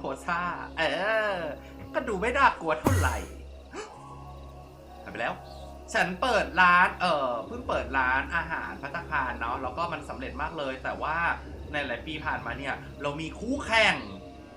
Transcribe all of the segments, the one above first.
การโพสทงโพสท่า เออ ก็ดูไม่น่ากลัวเท่าไหร่หายไปแล้ว ฉันเปิดร้าน เออเพิ่งเปิดร้านอาหารพัตตาคารเนาะ แล้วก็มันสำเร็จมากเลย แต่ว่าในหลายปีผ่านมาเนี่ย เรามีคู่แข่ง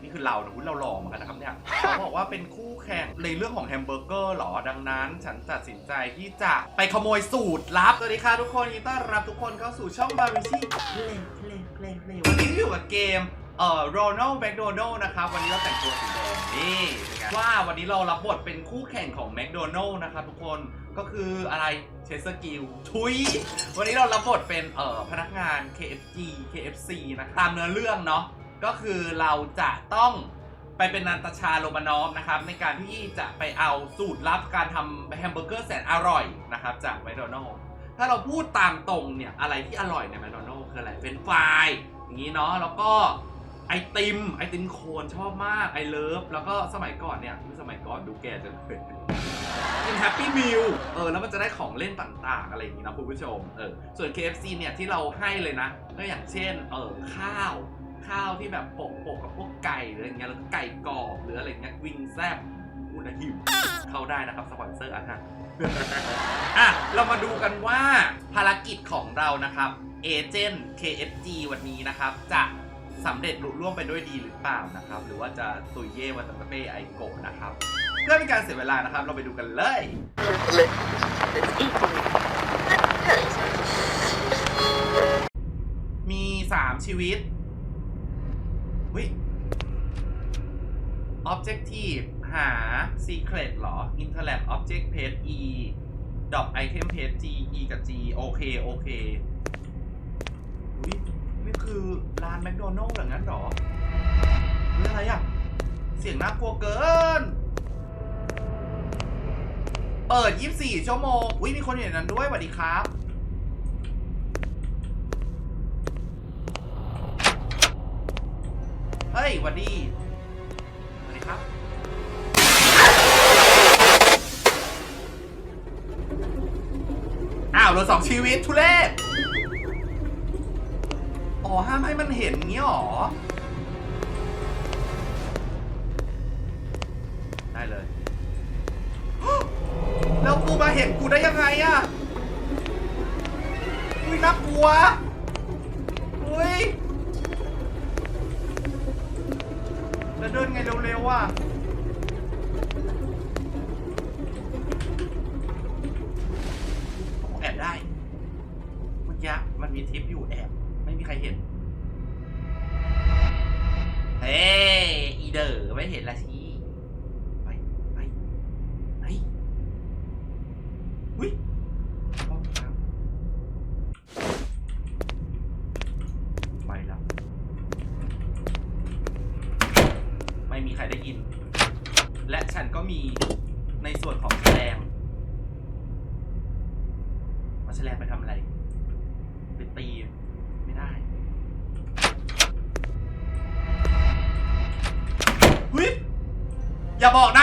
นี่คือเรานะคุณเราหลอกเหมือนกันนะครับเนี่ยเขาบอกว่าเป็นคู่แข่งในเรื่องของแฮมเบอร์เกอร์หรอ ดังนั้น ฉันตัดสินใจที่จะไปขโมยสูตรลับ สวัสดีค่ะทุกคนยินดีต้อนรับทุกคนเข้าสู่ช่องบาริชี่เพลงเพลงเพลงเพลงวันนี้อยู่กับเกม เอ่อโรนัลแมคโดนัลนะครับ วันนี้เราแต่งตัวสีแดงนี่เป็นไงว่าวันนี้เรารับบทเป็นคู่แข่งของแมคโดนัลนะครับทุกคนก็คืออะไรเชสเตอร์กิลทุย วันนี้เรารับบทเป็นเอ่อพนักงาน KFG KFC นะตามเนื้อเรื่องเนาะก็คือเราจะต้องไปเป็นนันตชาโรมานอฟนะครับ ในการที่จะไปเอาสูตรลับการทำแฮมเบอร์เกอร์แสนอร่อยนะครับจากแมคโดนัลถ้าเราพูดตามตรงเนี่ยอะไรที่อร่อยในแมคโดนัลคืออะไรเป็นฟรายอย่างนี้เนาะแล้วก็ ไอติม ไอติมโคนชอบมากไอเลิฟแล้วก็สมัยก่อนเนี่ยสมัยก่อนดูแก่จังเลยเป็นแฮปปี้มิลเออแล้วมันจะได้ของเล่นต่างๆ อะไรอย่างนี้นะคุณผู้ชมเออส่วน KFC เนี่ยที่เราให้เลยนะก็อย่างเช่นเออข้าวข้าวที่แบบโปะโปะกับพวกไก่หรืออะไรเงี้ยแล้วก็ไก่กรอบหรืออะไรเงี้ยวิงแซบอุณหิวเข้าได้นะครับสปอนเซอร์อาหารอะเรามาดูกันว่าภารกิจของเรานะครับเอเจนต์ KFG วันนี้นะครับจะ สำเร็จลุล่วงไปด้วยดีหรือเปล่านะครับ หรือว่าจะตุยเย่วันตะเป้ไอโกะนะครับ เพื่อเป็นการเสียเวลานะครับ เราไปดูกันเลย It's equally nice. มี3ชีวิตวิ Objective หา Secret หรอ Interact Object Page E Drop Item Page G E กับ G โอเค โอเควิานแมคโดนัลล์อย่างนั้นเหรอหรืออะไรอะ เสียงน่ากลัวเกิน เปิด 24 ชั่วโมง อุ้ยมีคนอยู่ในนั้นด้วยสวัสดีครับเฮ้ยหวันดีสวัสดีครับ อ้าวเหลือสองชีวิตทุเรศ อ๋อห้ามให้มันเห็นงี้หรอ ได้เลย แล้วกูมาเห็นกูได้ยังไงอะอุ้ยน่ากลัวอุ้ยแล้วเดินไงเร็วๆอะแอบได้ เมื่อกี้มันมีทิปอยู่แอบ มีใครเห็น เฮ้ยอีเดอร์ไม่เห็นละชีไป ไปไปอุ้ยห้องน้ำไปแล้ว ไม่มีใครได้ยิน และฉันก็มีในส่วนของแฉลงมาแฉลงไปทำอะไร ไปตีไม่ได้เฮ้ย อย่าบอกนะ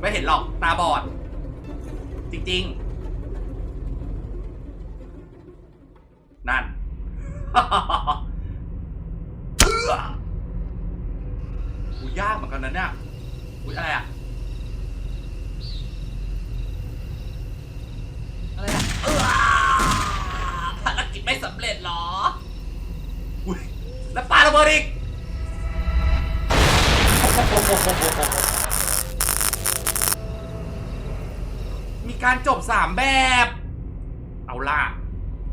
ไม่เห็นหรอกตาบอด จริง ๆ นั่นเอื้ออูยากเหมือนกันนะเนี่ยอุ้ยอะไรอะอะไรอะเออภารกิจไม่สำเร็จเหรอ อุ้ยแล้วปาระเบิดอีก การจบสามแบบ เอาล่ะ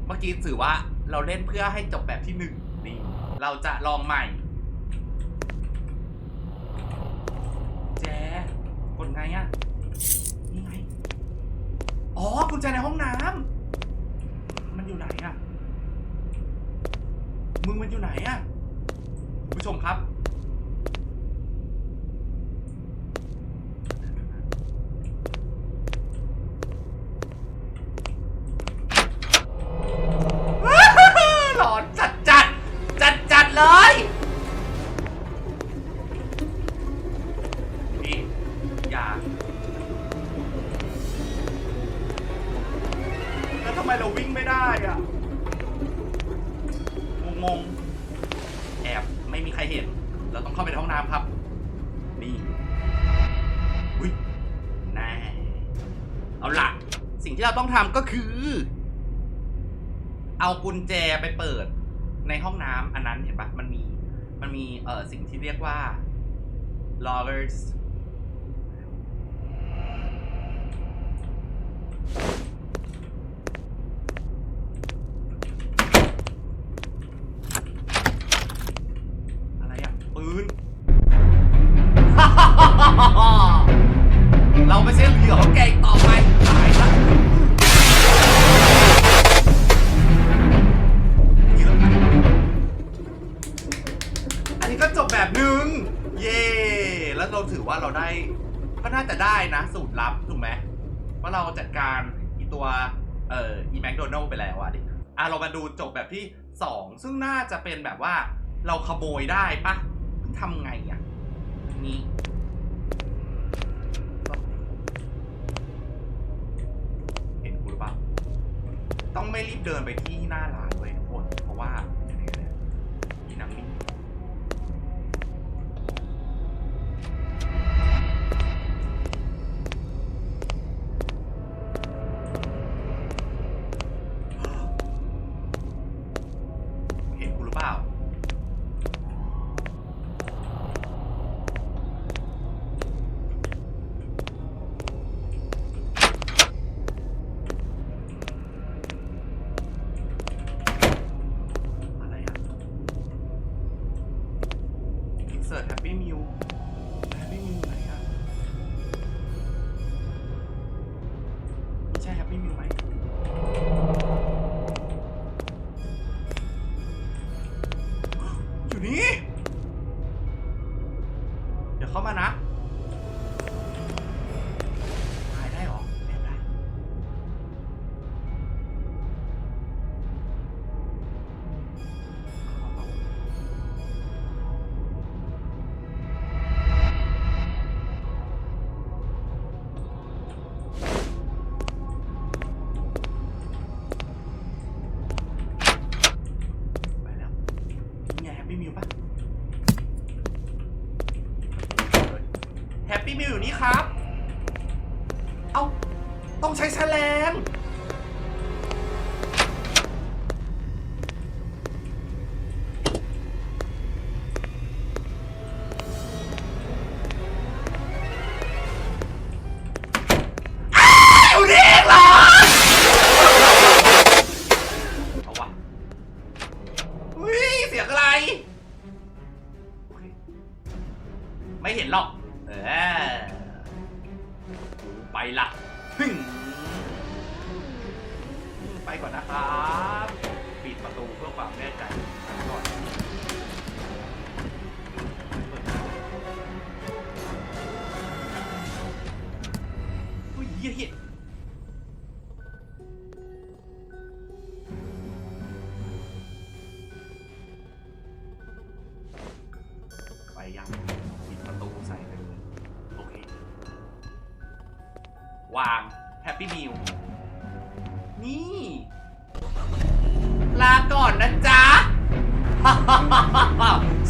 เมื่อกี้ถือว่าเราเล่นเพื่อให้จบแบบที่หนึ่งนี่เราจะลองใหม่ แจกดไงอะ่ะนี่ไง อ๋อกุญแจในห้องน้ำมันอยู่ไหนอะ่ะ มึงมันอยู่ไหนอะคุณผู้ชมครับ งที่เราต้องทำก็คือ เอากุญแจไปเปิดในห้องน้ำอันนั้นเห็นปะมันมี มันมีเอ่อสิ่งที่เรียกว่า loggers อะไรอะปืน เราไม่ใช่เหยื่อของแกอีกต่อไปตายละ เย่แล้วเราถือว่าเราได้ ก็น่าจะได้นะ สูตรลับถูกไหมว่าเราจัดการอีตัวเอ่ออีแมคโดนัลไปแล้วอะดิอะเรามาดูจบแบบที่สองซึ่งน่าจะเป็นแบบว่าเราขโมยได้ปะทำไงอะนี่เห็นกูหรือเปล่าต้องไม่รีบเดินไปที่หน้าร้านเลยทุกคนเพราะว่า ใช่ครับไม่มีไหม เอาต้องใช้แฉลงอ้าวอยู่นี่เองเหรอเอาวะอุ้ยเสียงอะไร ไม่เห็นหรอก เออ ไปละพึ่งไปก่อนนะครับ ปิดประตูเพื่อความแน่ใจก่อนอุ้ยเฮี้ย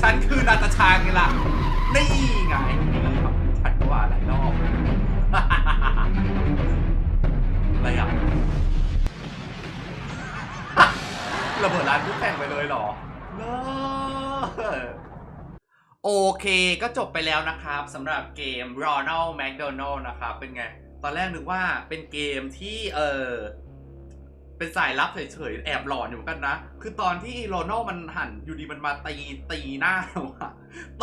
ฉันคือนาตาชาไงล่ะ นี่ไงนี่ครับฉันก็ว่าหลายรอบอะไรอะระเบิดร้านคู่แข่งไปเลยเหรอเลิศโอเคก็จบไปแล้วนะครับสำหรับเกม Ronald McDonald นะครับ เป็นไง ตอนแรกนึกว่าเป็นเกมที่เออ เป็นสายลับเฉยๆ แอบหลอนอยู่เหมือนกันนะ คือตอนที่โรนัลมันหันอยู่ดีมันมาตีตีหน้าเราอะ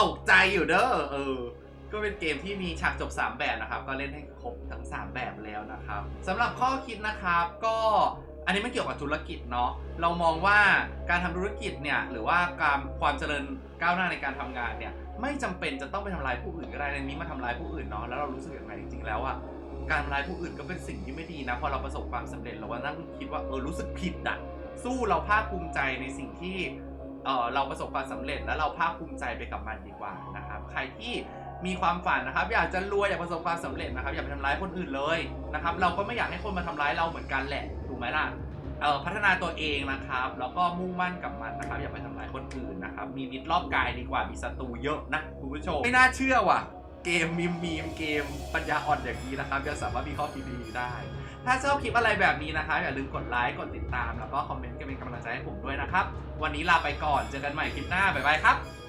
ตกใจอยู่เด้อเออ ก็เป็นเกมที่มีฉากจบ 3 แบบนะครับ ก็เล่นให้ครบทั้ง 3 แบบแล้วนะครับสำหรับข้อคิดนะครับก็อันนี้ไม่เกี่ยวกับธุรกิจเนาะ เรามองว่าการทำธุรกิจเนี่ยหรือว่าการความเจริญก้าวหน้าในการทำงานเนี่ยไม่จำเป็นจะต้องไปทำลายผู้อื่นก็ได้ในนี้มาทำลายผู้อื่นเนาะแล้วเรารู้สึกยังไงจริงๆแล้วอะ การทำลายผู้อื่นก็เป็นสิ่งที่ไม่ดีนะพอเราประสบความสำเร็จเราก็นั่งคิดว่าเออรู้สึกผิดอะสู้เราภาคภูมิใจในสิ่งที่เออเราประสบความสำเร็จแล้วเราภาคภูมิใจไปกับมันดีกว่านะครับใครที่มีความฝันนะครับ อยากจะรวยอยากประสบความสำเร็จนะครับอย่าไปทำร้ายคนอื่นเลยนะครับเราก็ไม่อยากให้คนมาทำร้ายเราเหมือนกันแหละถูกไหมล่ะเอ่อพัฒนาตัวเองนะครับแล้วก็มุ่งมั่นกับมันนะครับอย่าไปทำร้ายคนอื่นนะครับมีมิตรรอบกายดีกว่ามีศัตรูเยอะนะคุณผู้ชมไม่น่าเชื่อว่ะ เกมมีมมีมเกมปัญญาอ่อนอย่างนี้นะครับยังสามารถมีข้อคิดดีๆได้ ถ้าชอบคลิปอะไรแบบนี้นะคะอย่าลืมกดไลค์กดติดตาม แล้วก็คอมเมนต์กันเป็นกำลังใจให้ผมด้วยนะครับ วันนี้ลาไปก่อนเจอกันใหม่คลิปหน้าบ๊ายบายครับ